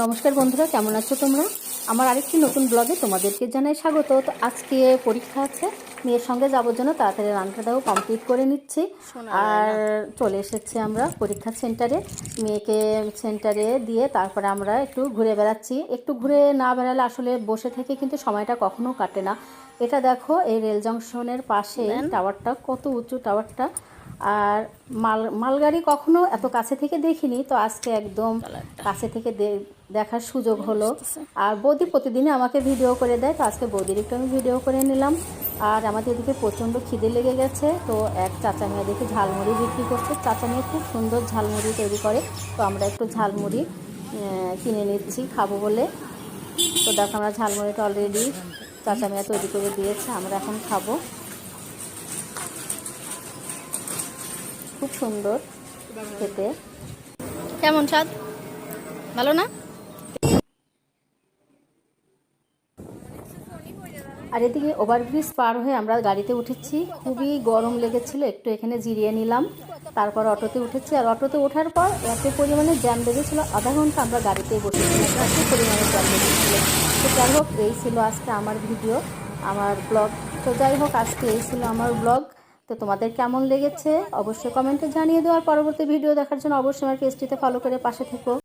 নমস্কার বন্ধুরা কেমন আছো তোমরা? আমার আরেকটি নতুন ব্লগে তোমাদেরকে জানাই স্বাগত। তো আজকে পরীক্ষা আছে মেয়ের সঙ্গে যাবোর জন্য তাড়াতাড়ি রান্নাটাও কমপ্লিট করে নিচ্ছি। আর চলে এসেছি আমরা পরীক্ষা সেন্টারে মেয়েকে সেন্টারে দিয়ে তারপরে আমরা একটু ঘুরে বেড়াচ্ছি। একটু ঘুরে না বেড়ালে আসলে বসে থেকে কিন্তু সময়টা কখনো কাটে না। এটা দেখো এই রেল জংশনের পাশে টাওয়ারটা কত উঁচু টাওয়ারটা আর মাল মালগাড়ি কখনো এত কাছে থেকে দেখিনি তো আজকে একদম কাছে থেকে দেখার সুযোগ হলো। আর বৌদি প্রতিদিনই আমাকে ভিডিও করে দেয় তো আজকে বৌদির একটু আমি ভিডিও করে নিলাম। আর আমাদের এদিকে প্রচণ্ড খিদে লেগে গেছে তো এক চাচা মেয়ে দেখে ঝালমুড়ি বিক্রি করছে। চাচা মেয়ে খুব সুন্দর ঝালমুড়ি তৈরি করে তো আমরা একটু ঝালমুড়ি কিনে নিচ্ছি খাব বলে। তো দেখো আমরা ঝালমুড়িটা অলরেডি চাচা মেয়ে তৈরি করে দিয়েছে আমরা এখন খাব। খুব সুন্দর খেতে। কেমন স্বাদ? ভালো না? আর এদিকে ওভারব্রিজ পার হয়ে আমরা গাড়িতে উঠেছি। খুবই গরম লেগেছিল, একটু এখানে জিরিয়ে নিলাম। তারপর অটোতে উঠেছি। আর অটোতে ওঠার পর এত পরিমাণে জ্যাম লেগেছিল আধা ঘণ্টা আমরা গাড়িতেই বসেছিলাম এত পরিমাণে জ্যাম লেগেছিল তো যাই হোক, এই ছিল আজকে আমার ভিডিও, আমার ব্লগ। তো যাই হোক, আজকে এই ছিল আমার ব্লগ। তো তোমাদের কেমন লেগেছে? অবশ্যই কমেন্টে জানিয়ে দেওয়ার পরবর্তী ভিডিও দেখার জন্য অবশ্যই আমার পেজটিতে ফলো করে পাশে থেকো।